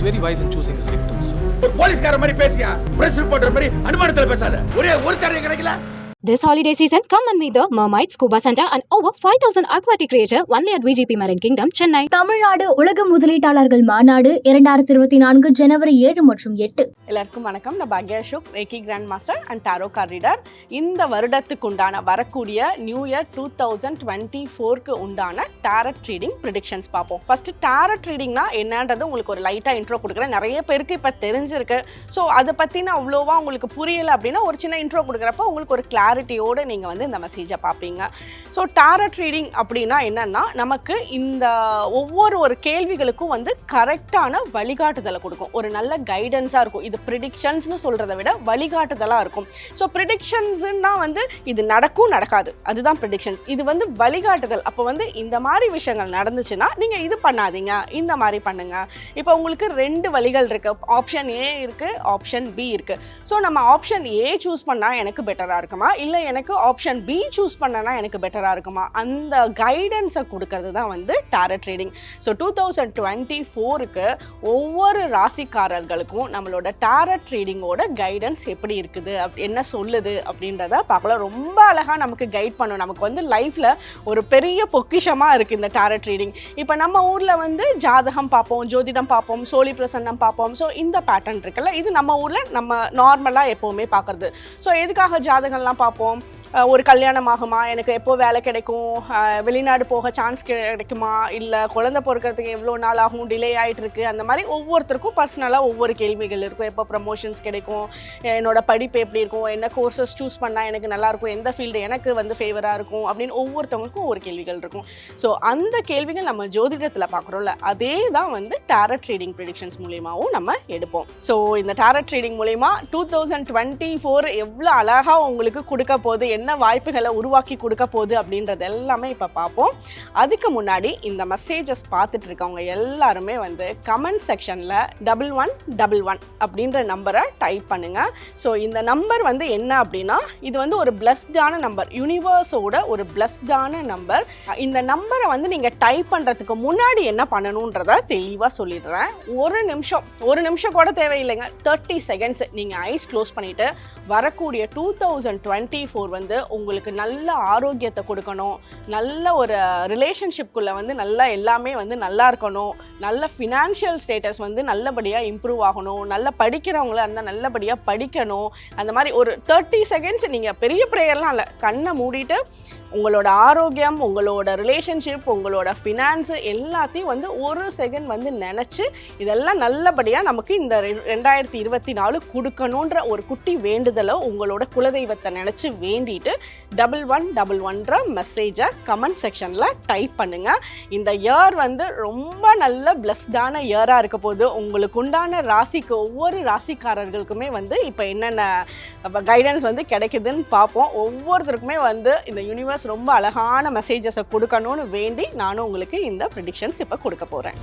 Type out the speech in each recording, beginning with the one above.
Is very wise in choosing his victims ஒரு போலீஸ்கார மாதிரி பேசியா? பிரஸ் ரிப்போர்ட்டர் மாதிரி அனுமானத்துல பேசாத. ஒரே ஒரு தடவை கிடைக்கல This holiday season, come and meet the Mermaid Scuba Center and over 5,000 aquatic creature only at VGP Marine Kingdom, Chennai. Tamil Nadu உலக முதலீட்டாளர்கள் மாநாடு இரண்டாயிரத்தி இருபத்தி நான்கு ஜனவரி ஏழு மற்றும் எட்டு. எல்லாருக்கும் வணக்கம். நான் Bhagya Ashok reiki grand master and tarot card reader இந்த வருடத்துக்கு உண்டான வரக்கூடிய new year two thousand twenty ஃபோருக்கு உண்டான டேரட் ட்ரீடிங் ப்ரிடிக்ஷன்ஸ் பார்ப்போம். ஃபர்ஸ்ட் டேரட் ட்ரீடிங்னா என்னன்றது உங்களுக்கு ஒரு லைட்டாக இன்ட்ரோ கொடுக்குறேன். நிறைய பேருக்கு இப்போ தெரிஞ்சிருக்கு. ஸோ அதை பற்றின அவ்வளோவா உங்களுக்கு புரியலை அப்படின்னா ஒரு சின்ன இன்ட்ரோ கொடுக்குறப்ப உங்களுக்கு ஒரு கிளாரிட்டியோடு நீங்கள் வந்து இந்த மெசேஜை பார்ப்பீங்க. ஸோ டேரட் ட்ரீடிங் அப்படின்னா என்னென்னா நமக்கு இந்த ஒவ்வொரு ஒரு கேள்விகளுக்கும் வந்து கரெக்டான வழிகாட்டுதலை கொடுக்கும். ஒரு நல்ல கைடன்ஸாக இருக்கும். இது ப்ரிடிக்ஷன்ஸ்னு சொல்கிறத விட வழிகாட்டுதலாக இருக்கும். ஸோ ப்ரிடிக்ஷன்ஸ்னா வந்து இது நடக்கும் நடக்காது. அதுதான் ப்ரிடிக்ஷன்ஸ் இது வந்து வழிகாட்டுதல். அப்போ வந்து இந்த மாதிரி விஷயங்கள் நடந்துச்சுன்னா நீங்கள் இது பண்ணாதீங்க. இந்த மாதிரி பண்ணுங்க. இப்போ உங்களுக்கு ரெண்டு வழிகள் இருக்கு. ஆப்ஷன் ஏ இருக்கு ஆப்ஷன் பி இருக்கு. ஸோ நம்ம ஆப்ஷன் ஏ சூஸ் பண்ணால் எனக்கு பெட்டராக இருக்குமா? இல்லை எனக்கு ஆப்ஷன் பி சூஸ் பண்ணனா எனக்கு பெட்டராக இருக்குமா? அந்த கைடன்ஸை கொடுக்கறது தான் வந்து tarot trading so two thousand twenty ஃபோருக்கு ஒவ்வொரு ராசிக்காரர்களுக்கும் நம்மளோட டேரட் ட்ரேடிங்கோட கைடன்ஸ் எப்படி இருக்குது? அப் என்ன சொல்லுது? அப்படின்றத பார்க்கலாம். ரொம்ப அழகாக நமக்கு கைட் பண்ணும். நமக்கு வந்து லைஃப்பில் ஒரு பெரிய பொக்கிஷமாக இருக்குது இந்த டேரட் ட்ரீடிங் இப்போ நம்ம ஊரில் வந்து ஜாதகம் பார்ப்போம் ஜோதிடம் பார்ப்போம் சோழி பிரசன்னம் பார்ப்போம். ஸோ இந்த பேட்டர்ன் இருக்குல்ல இது நம்ம ஊரில் நம்ம நார்மலாக எப்போவுமே பார்க்குறது. ஸோ எதுக்காக ஜாதகம்லாம் பார்ப்போம் അപ്പം ஒரு கல்யாணம் ஆகுமா எனக்கு எப்போ வேலை கிடைக்கும்? வெளிநாடு போக சான்ஸ் கிடைக்குமா? இல்லை குழந்தை பிறக்கிறதுக்கு எவ்வளோ நாள் ஆகும்? டிலே ஆகிட்டு இருக்கு அந்த மாதிரி ஒவ்வொருத்தருக்கும் பர்சனலாக ஒவ்வொரு கேள்விகள் இருக்கும். எப்போ ப்ரமோஷன்ஸ் கிடைக்கும்? என்னோட படிப்பு எப்படி இருக்கும்? என்ன கோர்சஸ் சூஸ் பண்ணால் எனக்கு நல்லாயிருக்கும் எந்த ஃபீல்டு எனக்கு வந்து ஃபேவராக இருக்கும்? அப்படின்னு ஒவ்வொருத்தவங்களுக்கும் ஒரு கேள்விகள் இருக்கும். ஸோ அந்த கேள்விகள் நம்ம ஜோதிடத்தில் பார்க்குறோம்ல அதே தான் வந்து டேரட் ட்ரீடிங் ப்ரிடிக்ஷன்ஸ் மூலியமாகவும் நம்ம எடுப்போம். ஸோ இந்த டேரட் ட்ரீடிங் மூலிமா டூ தௌசண்ட் டுவெண்ட்டி ஃபோர் எவ்வளோ அழகாக உங்களுக்கு கொடுக்க போகுது? என்ன வாய்ப்புகளை உருவாக்கி கொடுக்க போகுது அப்படின்றது எல்லாமே இப்போ பார்ப்போம். அதுக்கு முன்னாடி இந்த மெசேஜஸ் பார்த்துட்டு இருக்கவங்க எல்லாருமே வந்து கமெண்ட் செக்ஷனில் டபுள் ஒன் டபுள் ஒன் அப்படின்ற நம்பரை டைப் பண்ணுங்க. ஸோ இந்த நம்பர் வந்து என்ன அப்படின்னா இது வந்து ஒரு பிளஸ்டான நம்பர் யூனிவர்ஸோட ஒரு பிளஸ்டான நம்பர் இந்த நம்பரை வந்து நீங்கள் டைப் பண்ணுறதுக்கு முன்னாடி என்ன பண்ணணுன்றத தெளிவாக சொல்லிடுறேன். ஒரு நிமிஷம் ஒரு நிமிஷம் கூட தேவையில்லைங்க. தேர்ட்டி செகண்ட்ஸ் நீங்கள் ஐஸ் க்ளோஸ் பண்ணிவிட்டு வரக்கூடிய டூ தௌசண்ட் டுவெண்ட்டி ஃபோர் வந்து உங்களுக்கு நல்ல ஆரோக்கியத்தை கொடுக்கணும். நல்ல ஒரு ரிலேஷன்ஷிப்குள்ளே வந்து நல்லா எல்லாமே வந்து நல்லா இருக்கணும். நல்ல ஃபினான்ஷியல் ஸ்டேட்டஸ் வந்து நல்லபடியாக இம்ப்ரூவ் ஆகணும். நல்லா படிக்கிறவங்களா இருந்தால் நல்லபடியாக படிக்கணும். அந்த மாதிரி ஒரு தேர்ட்டி செகண்ட்ஸ் நீங்கள் பெரிய ப்ரேயர்லாம் இல்லை. கண்ணை மூடிட்டு உங்களோட ஆரோக்கியம் உங்களோட ரிலேஷன்ஷிப் உங்களோட ஃபினான்ஸு எல்லாத்தையும் வந்து ஒரு செகண்ட் வந்து நினச்சி இதெல்லாம் நல்லபடியாக நமக்கு இந்த ரெ- ரெண்டாயிரத்தி இருபத்தி நாலு கொடுக்கணுன்ற ஒரு குட்டி வேண்டுதலை உங்களோட குலதெய்வத்தை நினச்சி வேண்டிட்டு டபுள் ஒன் டபுள் ஒன்ற மெசேஜை கமெண்ட் செக்ஷனில் டைப் பண்ணுங்கள் இந்த இயர் வந்து ரொம்ப நல்ல பிளஸ்டான இயராக இருக்க போது உங்களுக்கு உண்டான ராசிக்கு ஒவ்வொரு ராசிக்காரர்களுக்குமே வந்து இப்போ என்னென்ன கைடன்ஸ் வந்து கிடைக்குதுன்னு பார்ப்போம். ஒவ்வொருத்தருக்குமே வந்து இந்த யூனிவர்ஸ் ரொம்ப அழகான மெசேஜஸை கொடுக்கணும்னு வேண்டி நானும் உங்களுக்கு இந்த ப்ரிடிக்ஷன்ஸ் இப்போ கொடுக்க போகிறேன்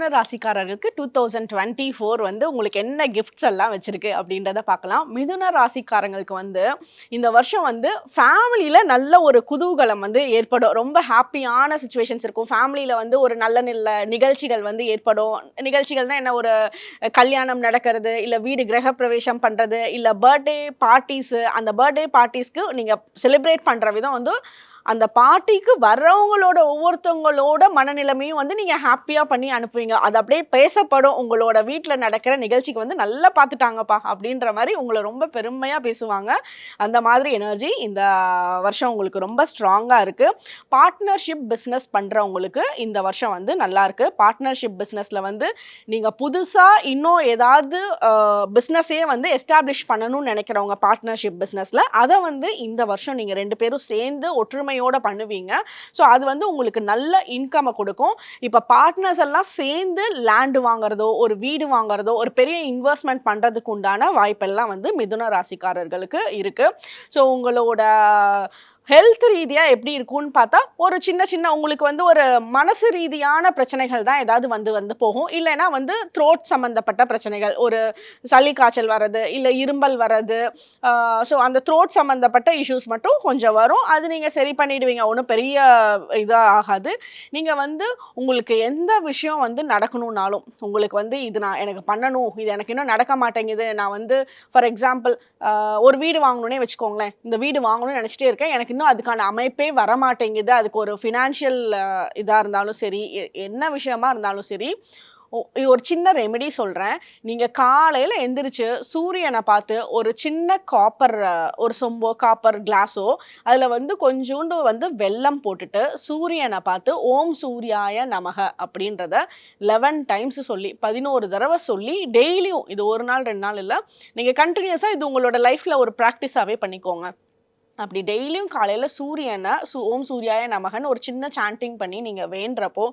மிதுன ராசிக்காரர்களுக்கு டூ தௌசண்ட் டுவெண்ட்டி ஃபோர் வந்து உங்களுக்கு என்ன கிஃப்ட்ஸ் எல்லாம் வச்சிருக்கு அப்படின்றத பார்க்கலாம். மிதுன ராசிக்காரங்களுக்கு வந்து இந்த வருஷம் வந்து ஃபேமிலியில் நல்ல ஒரு குதூகலம் வந்து ஏற்படும். ரொம்ப ஹாப்பியான சுச்சுவேஷன்ஸ் இருக்கும். ஃபேமிலியில் வந்து ஒரு நல்ல நல்ல நிகழ்ச்சிகள் வந்து ஏற்படும். நிகழ்ச்சிகள்னா என்ன? ஒரு கல்யாணம் நடக்கிறது இல்லை வீடு கிரகப்பிரவேசம் பண்ணுறது இல்லை பர்த்டே பார்ட்டிஸு அந்த பர்த்டே பார்ட்டிஸ்க்கு நீங்கள் செலிப்ரேட் பண்ணுற விதம் வந்து அந்த பார்ட்டிக்கு வர்றவங்களோட ஒவ்வொருத்தவங்களோட மனநிலைமையும் வந்து நீங்கள் ஹாப்பியாக பண்ணி அனுப்புவீங்க. அது அப்படியே பேசப்படும். உங்களோட வீட்டில் நடக்கிற நிகழ்ச்சிக்கு வந்து நல்லா பார்த்துட்டாங்கப்பா அப்படின்ற மாதிரி உங்களை ரொம்ப பெருமையாக பேசுவாங்க. அந்த மாதிரி எனர்ஜி இந்த வருஷம் உங்களுக்கு ரொம்ப ஸ்ட்ராங்காக இருக்குது பார்ட்னர்ஷிப் பிஸ்னஸ் பண்ணுறவங்களுக்கு இந்த வருஷம் வந்து நல்லா இருக்கு. பார்ட்னர்ஷிப் பிஸ்னஸில் வந்து நீங்கள் புதுசாக இன்னும் ஏதாவது பிஸ்னஸே வந்து எஸ்டாப்ளிஷ் பண்ணணும்னு நினைக்கிறவங்க பார்ட்னர்ஷிப் பிஸ்னஸில் அதை வந்து இந்த வருஷம் நீங்கள் ரெண்டு பேரும் சேர்ந்து ஒற்றுமை ஒற்றுமையோட பண்ணுவீங்க. ஸோ அது வந்து உங்களுக்கு நல்ல இன்கமை கொடுக்கும். இப்போ பார்ட்னர்ஸ் எல்லாம் சேர்ந்து லேண்டு வாங்குறதோ ஒரு வீடு வாங்குறதோ ஒரு பெரிய இன்வெஸ்ட்மெண்ட் பண்ணுறதுக்கு உண்டான வாய்ப்பெல்லாம் வந்து மிதுன ராசிக்காரர்களுக்கு இருக்குது ஸோ உங்களோட ஹெல்த் ரீதியாக எப்படி இருக்கும்னு பார்த்தா ஒரு சின்ன சின்ன உங்களுக்கு வந்து ஒரு மனசு ரீதியான பிரச்சனைகள் தான் ஏதாவது வந்து வந்து போகும். இல்லைன்னா வந்து த்ரோட் சம்மந்தப்பட்ட பிரச்சனைகள் ஒரு சளி காய்ச்சல் வர்றது இல்லை இரும்பல் வர்றது ஸோ அந்த த்ரோட் சம்மந்தப்பட்ட இஷ்யூஸ் மட்டும் கொஞ்சம் வரும். அது நீங்கள் சரி பண்ணிடுவீங்க. ஒன்றும் பெரிய இதாக ஆகாது. நீங்கள் வந்து உங்களுக்கு எந்த விஷயம் வந்து நடக்கணும்னாலும் உங்களுக்கு வந்து இது நான் எனக்கு பண்ணணும் இது எனக்கு இன்னும் நடக்க மாட்டேங்குது. நான் வந்து ஃபார் எக்ஸாம்பிள் ஒரு வீடு வாங்கணுன்னே வச்சுக்கோங்களேன். இந்த வீடு வாங்கணும்னு நினச்சிட்டே இருக்கேன். எனக்கு இன்னும் அதுக்கான அமைப்பே வர மாட்டேங்குது அதுக்கு ஒரு ஃபினான்ஷியல் இதாக இருந்தாலும் சரி எ- என்ன விஷயமா இருந்தாலும் சரி ஒ- ஒரு சின்ன ரெமெடி சொல்கிறேன் நீங்கள் காலையில் எந்திரிச்சு சூரியனை பார்த்து ஒரு சின்ன காப்பர் ஒரு சொம்போ காப்பர் கிளாஸோ அதில் வந்து கொஞ்சோண்டு வந்து வெல்லம் போட்டுட்டு சூரியனை பார்த்து ஓம் சூர்யாய நமக அப்படின்றத லெவன் டைம்ஸ் சொல்லி பதினோரு தடவை சொல்லி டெய்லியும் இது ஒரு நாள் ரெண்டு நாள் இல்லை நீங்கள் கண்டினியூஸாக இது உங்களோட லைஃப்பில் ஒரு ப்ராக்டிஸாகவே பண்ணிக்கோங்க. அப்படி டெய்லியும் காலையில் சூரியனை சூ ஓம் சூர்யாய நமகன்னு ஒரு சின்ன சாண்டிங் பண்ணி நீங்கள் வேண்டுறப்போ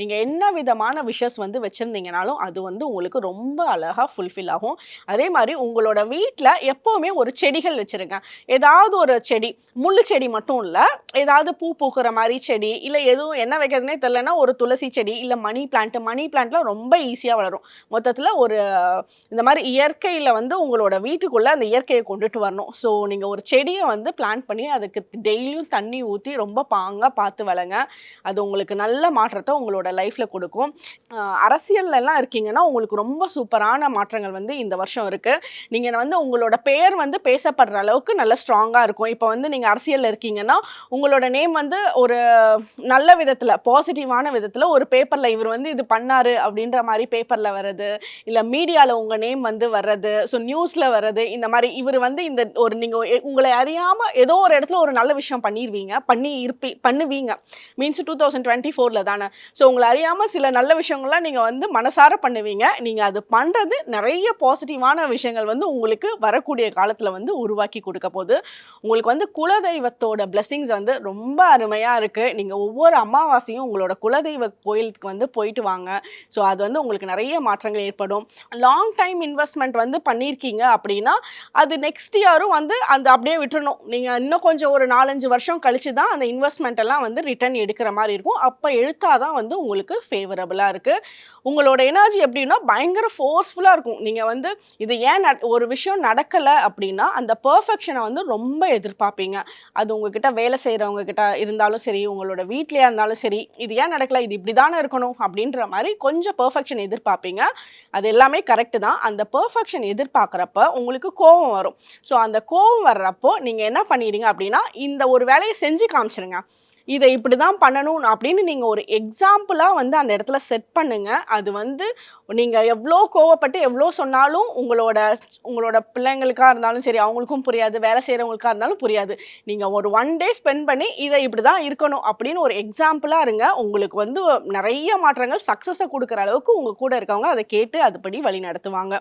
நீங்கள் என்ன விதமான விஷஸ் வந்து வச்சுருந்தீங்கனாலும் அது வந்து உங்களுக்கு ரொம்ப அழகாக ஃபுல்ஃபில் ஆகும். அதே மாதிரி உங்களோட வீட்டில் எப்போவுமே ஒரு செடிகள் வச்சுருங்க. ஏதாவது ஒரு செடி முள்ளு செடி மட்டும் இல்லை ஏதாவது பூ பூக்கிற மாதிரி செடி இல்லை எதுவும் என்ன வைக்கிறதுனே தெரிலனா ஒரு துளசி செடி இல்லை மணி பிளான்ட் மணி பிளான்ட்லாம் ரொம்ப ஈஸியாக வளரும். மொத்தத்தில் ஒரு இந்த மாதிரி இயற்கையில் வந்து உங்களோட வீட்டுக்குள்ளே அந்த இயற்கையை கொண்டுட்டு வரணும். ஸோ நீங்கள் ஒரு செடியை வந்து பிளான் பண்ணி அதுக்கு டெய்லியும் தண்ணி ஊற்றி ரொம்ப பாங்காக பார்த்து வளங்க. அது உங்களுக்கு நல்ல மாற்றத்தை உங்களோட லைஃப்பில் கொடுக்கும். அரசியல்லாம் இருக்கீங்கன்னா உங்களுக்கு ரொம்ப சூப்பரான மாற்றங்கள் வந்து இந்த வருஷம் இருக்குது நீங்கள் வந்து உங்களோட பெயர் வந்து பேசப்படுற அளவுக்கு நல்ல ஸ்ட்ராங்காக இருக்கும். இப்போ வந்து நீங்கள் அரசியலில் இருக்கீங்கன்னா உங்களோட நேம் வந்து ஒரு நல்ல விதத்தில் பாசிட்டிவான விதத்தில் ஒரு பேப்பரில் இவர் வந்து இது பண்ணார் அப்படின்ற மாதிரி பேப்பரில் வர்றது இல்லை மீடியாவில் உங்கள் நேம் வந்து வர்றது ஸோ நியூஸில் வர்றது இந்த மாதிரி இவர் வந்து இந்த ஒரு நீங்கள் உங்களை அறியாமல் ஏதோ ஒரு இடத்துல ஒரு நல்ல விஷயம் பண்ணிடுவீங்க பண்ணி இருப்பி பண்ணுவீங்க. மீன்ஸ் டூ தௌசண்ட் டுவெண்ட்டி ஃபோரில் தானே. ஸோ உங்களை அறியாமல் சில நல்ல விஷயங்கள்லாம் நீங்கள் வந்து மனசார பண்ணுவீங்க. நீங்கள் அது பண்ணுறது நிறைய பாசிட்டிவான விஷயங்கள் வந்து உங்களுக்கு வரக்கூடிய காலத்தில் வந்து உருவாக்கி கொடுக்க போகுது. உங்களுக்கு வந்து குலதெய்வத்தோட blessings வந்து ரொம்ப அருமையாக இருக்குது நீங்கள் ஒவ்வொரு அமாவாசையும் உங்களோட குலதெய்வ கோயிலுக்கு வந்து போயிட்டு வாங்க. ஸோ அது வந்து உங்களுக்கு நிறைய மாற்றங்கள் ஏற்படும். லாங் டைம் இன்வெஸ்ட்மெண்ட் வந்து பண்ணியிருக்கீங்க அப்படின்னா அது நெக்ஸ்ட் இயரும் வந்து அந்த அப்படியே விட்டுறணும். நீங்கள் இன்னும் கொஞ்சம் ஒரு நாலஞ்சு வருஷம் கழிச்சு தான் அந்த இன்வெஸ்ட்மெண்ட் எல்லாம் வந்து ரிட்டர்ன் எடுக்கிற மாதிரி இருக்கும். அப்போ எடுத்தால் தான் வந்து உங்களுக்கு ஃபேவரபுளாக இருக்குது உங்களோட எனர்ஜி எப்படின்னா பயங்கர ஃபோர்ஸ்ஃபுல்லாக இருக்கும். நீங்கள் வந்து இது ஏன் நட- ஒரு விஷயம் நடக்கலை அப்படின்னா அந்த பர்ஃபெக்ஷனை வந்து ரொம்ப எதிர்பார்ப்பீங்க. அது உங்ககிட்ட வேலை செய்கிறவங்க கிட்ட இருந்தாலும் சரி உங்களோட வீட்லேயே இருந்தாலும் சரி இது ஏன் நடக்கல இது இப்படி தானே இருக்கணும் அப்படின்ற மாதிரி கொஞ்சம் பர்ஃபெக்ஷன் எதிர்பார்ப்பீங்க. அது எல்லாமே கரெக்டு தான். அந்த பர்ஃபெக்ஷன் எதிர்பார்க்குறப்ப உங்களுக்கு கோபம் வரும். ஸோ அந்த கோபம் வர்றப்போ நீங்கள் என்ன பண்ணிடுங்க அப்படின்னா இந்த ஒரு வேலையை செஞ்சு காமிச்சிருங்க. இதை இப்படி தான் பண்ணணும் அப்படின்னு நீங்கள் ஒரு எக்ஸாம்பிளாக வந்து அந்த இடத்துல செட் பண்ணுங்கள் அது வந்து நீங்கள் எவ்வளோ கோவப்பட்டு எவ்வளோ சொன்னாலும் உங்களோட உங்களோட பிள்ளைங்களுக்காக இருந்தாலும் சரி அவங்களுக்கும் புரியாது வேலை செய்கிறவங்களுக்காக இருந்தாலும் புரியாது. நீங்கள் ஒரு ஒன் டே ஸ்பெண்ட் பண்ணி இதை இப்படி தான் இருக்கணும் அப்படின்னு ஒரு எக்ஸாம்பிளாக இருங்க. உங்களுக்கு வந்து நிறைய மாற்றங்கள் சக்ஸஸை கொடுக்குற அளவுக்கு உங்கள் கூட இருக்கவங்க அதை கேட்டு அதுபடி வழி நடத்துவாங்க.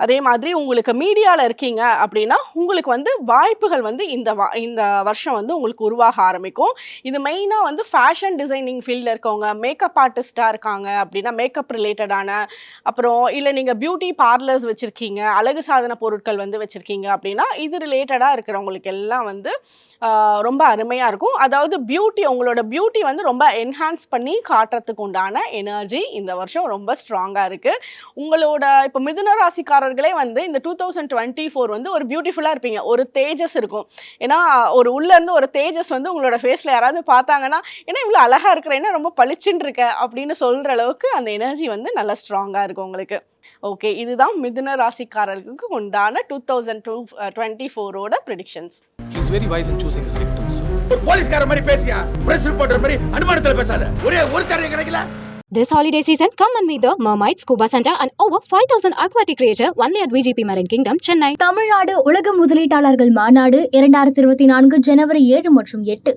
அதே மாதிரி உங்களுக்கு மீடியாவில் இருக்கீங்க அப்படின்னா உங்களுக்கு வந்து வாய்ப்புகள் வந்து இந்த வா இந்த வருஷம் வந்து உங்களுக்கு உருவாக ஆரம்பிக்கும். இது மெயினாக வந்து ஃபேஷன் டிசைனிங் ஃபீல்டில் இருக்கவங்க மேக்கப் ஆர்டிஸ்ட்டாக இருக்காங்க அப்படின்னா மேக்கப் ரிலேட்டடான அப்புறம் இல்லை நீங்கள் பியூட்டி பார்லர்ஸ் வச்சுருக்கீங்க அழகு சாதன பொருட்கள் வந்து வச்சுருக்கீங்க அப்படின்னா இது ரிலேட்டடாக இருக்கிறவங்களுக்கு எல்லாம் வந்து ரொம்ப அருமையாக இருக்கும். அதாவது பியூட்டி உங்களோட பியூட்டி வந்து ரொம்ப என்ஹான்ஸ் பண்ணி காட்டுறதுக்கு உண்டான எனர்ஜி இந்த வருஷம் ரொம்ப ஸ்ட்ராங்காக இருக்குது உங்களோட இப்போ மிதுன ராசிக்காரர்களே வந்து இந்த டூ தௌசண்ட் டுவெண்ட்டி ஃபோர் வந்து ஒரு பியூட்டிஃபுல்லாக இருப்பீங்க. ஒரு தேஜஸ் இருக்கும். ஏன்னா ஒரு உள்ள இருந்து ஒரு தேஜஸ் வந்து உங்களோட ஃபேஸில் யாராவது பார்த்தாங்கன்னா ஏன்னா இவ்வளோ அழகாக இருக்கிற என்ன ரொம்ப பளிச்சுன்னு இருக்க? அப்படின்னு சொல்கிற அளவுக்கு அந்த எனர்ஜி வந்து நல்லா ஸ்ட்ராங்காக இருக்கும் உங்களுக்கு. ஓகே இதுதான் மிதுன ராசிக்காரர்களுக்கு உண்டான டூ தௌசண்ட் டூ டுவெண்ட்டி ஃபோரோட predictions very wise in choosing his victims. ஒரு போலீஸ்கார மாதிரி பேசியா? பிரஸ் ரிப்போர்ட்டர் மாதிரி அனுமானத்துல பேசாத. ஒரே ஒரு தடவை கிடைக்கல. This holiday season, come and meet the Mermaid Scuba Center and over 5000 aquatic creature only at VGP Marine Kingdom, Chennai. Tamil Nadu உலக முதலீட்டாளர்கள் மாநாடு இரண்டாயிரத்தி இருபத்தி நான்கு ஜனவரி ஏழு மற்றும் எட்டு